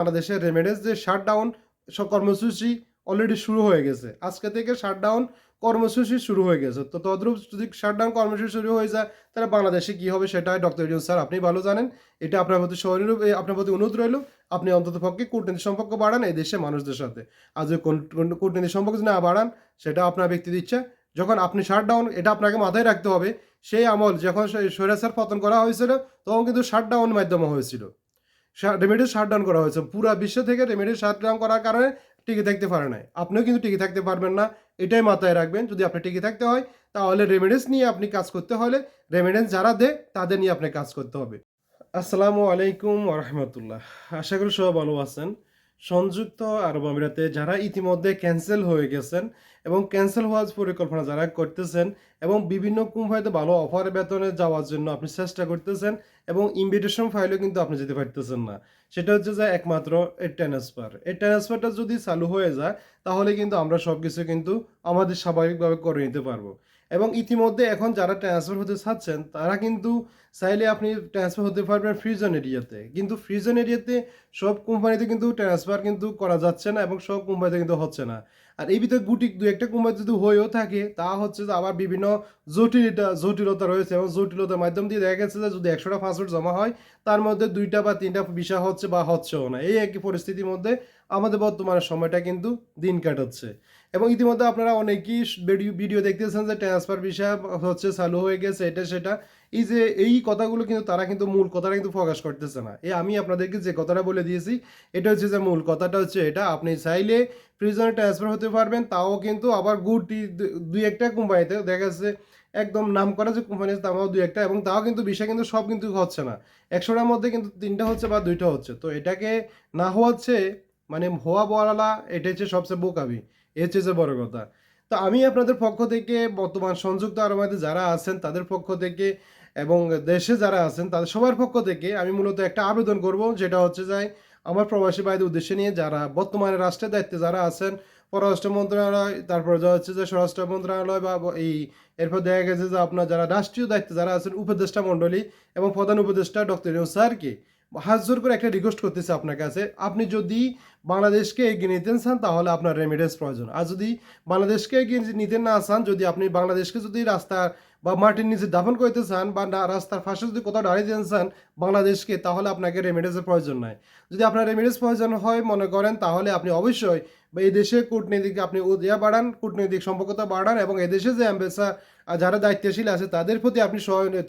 বাংলাদেশের রেমেডেন্স যে শাটডাউন সব কর্মসূচি অলরেডি শুরু হয়ে গেছে। আজকে থেকে শাটডাউন কর্মসূচি শুরু হয়ে গেছে। তো তদ্রূপ যদি শাটডাউন কর্মসূচি শুরু হয়ে যায়, তাহলে বাংলাদেশে কী হবে সেটা ডক্টর ইউনুস স্যার আপনি ভালো জানেন। এটা আপনার প্রতি শরীর আপনার প্রতি অনুরোধ রইল, আপনি অন্তত পক্ষে কূটনীতি সম্পর্ক বাড়ান এই দেশে মানুষদের সাথে। আর যদি কূটনীতি সম্পর্ক যদি না বাড়ান, সেটা আপনার ব্যক্তির ইচ্ছা যখন আপনি শাটডাউন এটা আপনাকে মাথায় রাখতে হবে। সেই আমল যখন স্বৈরাচার পতন করা হয়েছিল, তখন কিন্তু শাটডাউন মাধ্যমে হয়েছিল। রেমেডিস শাটডাউন করা হয়েছে। পুরো বিশ্ব থেকে রেমেডিস শাটডাউন করার কারণে টিকে থাকতে পারে না আপনিও কিন্তু টিকে থাকতে পারবেন না। এটাই মাথায় রাখবেন, যদি আপনি টিকে থাকতে হয়, তাহলে রেমেডিস নিয়ে আপনি কাজ করতে হলে রেমেডেন্স যারা দেয়, তাদের নিয়ে আপনি কাজ করতে হবে। আসসালামু আলাইকুম রহমতুল্লাহ। আশা করি সবাই ভালো আছেন। সংযুক্ত আরব আমিরাতে যারা ইতিমধ্যে ক্যান্সেল হয়ে গেছেন এবং ক্যান্সেল হওয়ার পরিকল্পনা যারা করতেছেন এবং বিভিন্ন কোম্পানিতে ভালো অফার বেতনে যাওয়ার জন্য আপনি চেষ্টা করতেছেন এবং ইনভিটেশন ফাইলেও কিন্তু আপনি যেতে পারতেছেন না। সেটা হচ্ছে যে একমাত্র এই ট্রান্সফার এই ট্রান্সফারটা যদি চালু হয়ে যায়, তাহলে কিন্তু আমরা সব কিছু কিন্তু আমাদের স্বাভাবিকভাবে করে নিতে পারব। এবং ইতিমধ্যে এখন যারা ট্রান্সফার হতে চাচ্ছেন, তারা কিন্তু চাইলে আপনি ট্রান্সফার হতে পারবেন ফ্রিজন এরিয়াতে কিন্তু ফ্রিজন এরিয়াতে সব কোম্পানিতে কিন্তু ট্রান্সফার কিন্তু করা যাচ্ছে না এবং সব কোম্পানিতে কিন্তু হচ্ছে না। আর এই ভিতরে গুটি দু একটা কোম্পানি যদি হয়েও থাকে, তা হচ্ছে যে আবার বিভিন্ন জটিলতা জটিলতা রয়েছে এবং জটিলতার মাধ্যম দিয়ে দেখা গেছে যে যদি একশোটা পাসপোর্ট জমা হয়, তার মধ্যে দুইটা বা তিনটা বিষয় হচ্ছে বা হচ্ছেও না। এই একই পরিস্থিতির মধ্যে আমাদের বর্তমানে সময়টা কিন্তু দিন কাটাচ্ছে। এবং ইতিমধ্যে আপনারা অনেকেই ভিডিও দেখতেছেন যে ট্রান্সফার বিষয় হচ্ছে চালু হয়ে গেছে, এটা সেটা। এই যে এই কথাগুলো কিন্তু তারা কিন্তু মূল কথাটা কিন্তু প্রকাশ করতেছে না। এই আমি আপনাদেরকে যে কথাটা বলে দিয়েছি, এটা হচ্ছে যে মূল কথাটা হচ্ছে এটা। আপনি চাইলে প্রিজনে ট্রান্সফার হতে পারবেন, তাও কিন্তু আবার গুটি দুই একটা কোম্পানিতে। দেখা যাচ্ছে একদম নাম করা যে কোম্পানি আছে, তাও দুই একটা এবং তাও কিন্তু বিষয় কিন্তু সব কিন্তু হচ্ছে না। একশোটার মধ্যে কিন্তু তিনটা হচ্ছে বা দুইটা হচ্ছে। তো এটাকে না হচ্ছে মানে হওয়া বলালা, এটা হচ্ছে সবচেয়ে বোকাবি। এ হচ্ছে বড় কথা। তো আমি আপনাদের পক্ষ থেকে বর্তমান সংযুক্ত আরবাদে যারা আছেন, তাদের পক্ষ থেকে এবং দেশে যারা আছেন, তাদের সবার পক্ষ থেকে আমি মূলত একটা আবেদন করব, যেটা হচ্ছে যে আমার প্রবাসী ভাইদের উদ্দেশ্যে নিয়ে যারা বর্তমানে রাষ্ট্রের দায়িত্বে যারা আছেন, পররাষ্ট্র মন্ত্রণালয়, তারপর যা হচ্ছে যে স্বরাষ্ট্র মন্ত্রণালয় বা এই এরপর দেখা গেছে যে আপনার যারা রাষ্ট্রীয় দায়িত্বে যারা আছেন, উপদেষ্টা মণ্ডলী এবং প্রধান উপদেষ্টা ডক্টর স্যারকে। হাত জোর করে একটা রিকোয়েস্ট করতেছে আপনার কাছে। আপনি যদি বাংলাদেশকে এগিয়ে নিতে চান, তাহলে আপনার রেমিডেন্স প্রয়োজন। আর যদি বাংলাদেশকে এগিয়ে নিতে না চান, যদি আপনি বাংলাদেশকে যদি রাস্তা বা মাটির নিচে দাফন করতে চান বা না, রাস্তার ফাঁসে যদি কোথাও দাঁড়িয়ে দিতে চান বাংলাদেশকে, তাহলে আপনাকে রেমিডেন্সের প্রয়োজন নাই। যদি আপনার রেমিডেন্স প্রয়োজন হয়, মনে করেন, তাহলে আপনি অবশ্যই বা এই দেশে কূটনীতিক আপনি ইয়া বাড়ান, কূটনৈতিক সম্পর্কতা বাড়ান এবং এদেশে যে অ্যাম্বাসা যারা দায়িত্বশীল আছে, তাদের প্রতি আপনি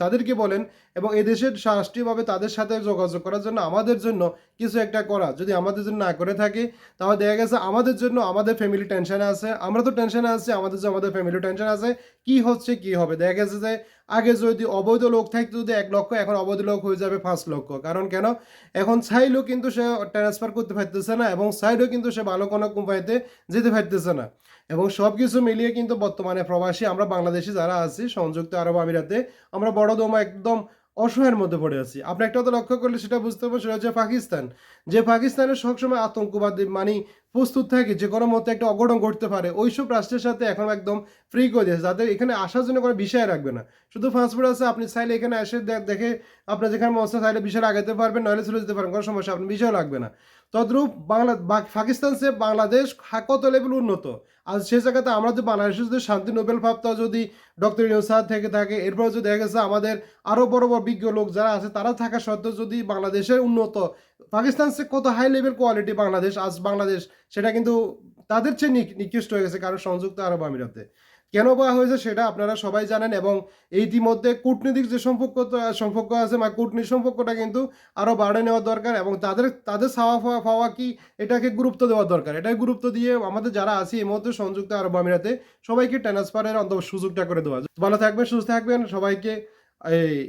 তাদেরকে বলেন এবং এদেশের রাষ্ট্রীয়ভাবে তাদের সাথে যোগাযোগ করার জন্য আমাদের জন্য কিছু একটা করা। যদি আমাদের জন্য না করে থাকে, তাহলে দেখা গেছে আমাদের জন্য আমাদের ফ্যামিলি টেনশনে আছে, আমরা তো টেনশনে আছি, আমাদের যে আমাদের ফ্যামিলি টেনশন আছে, কি হচ্ছে, কি হবে? দেখা গেছে যে আগে যদি অবৈধ লোক থাকতো যদি এক লক্ষ, এখন অবৈধ লোক হয়ে যাবে পাঁচ লক্ষ। কারণ কেন? এখন চাইলেও কিন্তু সে ট্রান্সফার করতে পারতেছে না এবং চাইলেও কিন্তু সে ভালো কোনো কোম্পানিতে যেতে পারতেছে না। এবং সব কিছু মিলিয়ে কিন্তু বর্তমানে প্রবাসী আমরা বাংলাদেশি যারা আছি, সংযুক্ত আরব আমিরাতে, আমরা বড় দমা একদম অসহায়ের মধ্যে পড়ে আছি। আপনি একটা তো লক্ষ্য করলে সেটা বুঝতে পারবেন, সেটা হচ্ছে পাকিস্তান। যে পাকিস্তানের সবসময় আতঙ্কবাদী মানে প্রস্তুত থাকে, যে কোনো মতো একটা অঘটন ঘটতে পারে, ওইসব রাষ্ট্রের সাথে এখন একদম ফ্রি করে দিয়েছে যাদের এখানে আসার জন্য কোনো বিষয় রাখবে না। শুধু পাসপোর্ট আছে, আপনি চাইলে এখানে এসে দেখে আপনার যেখানে মস্ত চাইলে বিষয় আগাতে পারবেন, নইলে চলে যেতে পারেন কোনো সমস্যা আপনার বিষয় লাগবে না। তদ্রূপ বাংলা পাকিস্তান সে বাংলাদেশ কত লেভেল উন্নত? আর সে জায়গাতে আমরা যদি বাংলাদেশে যদি শান্তি নোবেল প্রাপ্ত যদি ডক্টর ইউসাদ থেকে থাকে, এরপর যদি দেখা গেছে আমাদের আরও বড় বড় বিজ্ঞ লোক যারা আছে, তারা থাকা সত্ত্বেও যদি বাংলাদেশের উন্নত পাকিস্তান কত হাই লেভেল কোয়ালিটি বাংলাদেশ, আজ বাংলাদেশ, সেটা কিন্তু তাদের চেয়ে নিকৃষ্ট হয়ে গেছে কারণ সংযুক্ত আরব আমিরাতে। কেন বা হয়েছে সেটা আপনারা সবাই জানেন এবং ইতিমধ্যে কূটনীতিক যে সম্পর্ক সম্পর্ক আছে বা কূটনীতি সম্পর্কটা কিন্তু আরও বাড়ে নেওয়া দরকার এবং তাদের তাদের সাওয়া পাওয়া পাওয়া কি এটাকে গুরুত্ব দেওয়া দরকার। এটাকে গুরুত্ব দিয়ে আমাদের যারা আছি এই মুহূর্তে সংযুক্ত আরব আমিরাতে সবাইকে ট্রান্সফারের অন্ত সুযোগটা করে দেওয়া ভালো থাকবেন, সুস্থ থাকবেন, সবাইকে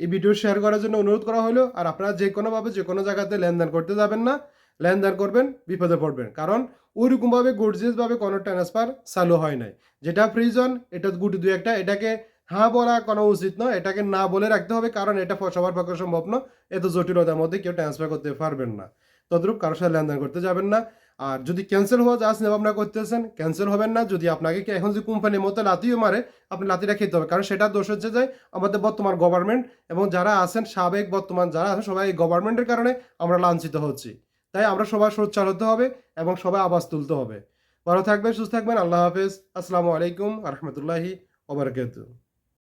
এই ভিডিও শেয়ার করার জন্য অনুরোধ করা হলো, আর আপনারা যে কোনোভাবে যে কোনো জায়গাতে লেনদেন করতে যাবেন না, লেনদেন করবেন, বিপদে পড়বেন। কারণ ওইরকমভাবে গর্জিয়াসভাবে কোনো ট্রান্সফার চালু হয় নাই। যেটা প্রয়োজন, এটা গুটি দু একটা, এটাকে হ্যাঁ বলা কোনো উচিত নয়, এটাকে না বলে রাখতে হবে, কারণ এটা সবার পক্ষে সম্ভব না এত জটিলতার মধ্যে কেউ ট্রান্সফার করতে পারবেন না। তদ্রূপ কারোর সাথে লেনদেন করতে যাবেন না আর যদি ক্যান্সেল হওয়া যা চিন্তা ভাবনা করতেছেন ক্যান্সেল হবেন না। যদি আপনাকে কি এখন যদি কোম্পানির মতো লাতিও মারে, আপনি লাতিটা খেতে হবে। কারণ সেটা দোষ হচ্ছে যে, আমাদের বর্তমান গভর্নমেন্ট এবং যারা আছেন, সাবেক বর্তমান যারা আছেন, সবাই এই গভর্নমেন্টের কারণে আমরা লাঞ্ছিত হচ্ছি। তাই আমরা সবাই সোচ্চার হতে হবে এবং সবাই আওয়াজ তুলতে হবে। ভালো থাকবেন, সুস্থ থাকবেন। আল্লাহ হাফেজ। আসসালামু আলাইকুম রহমতুল্লাহি ওবরাকাতুহ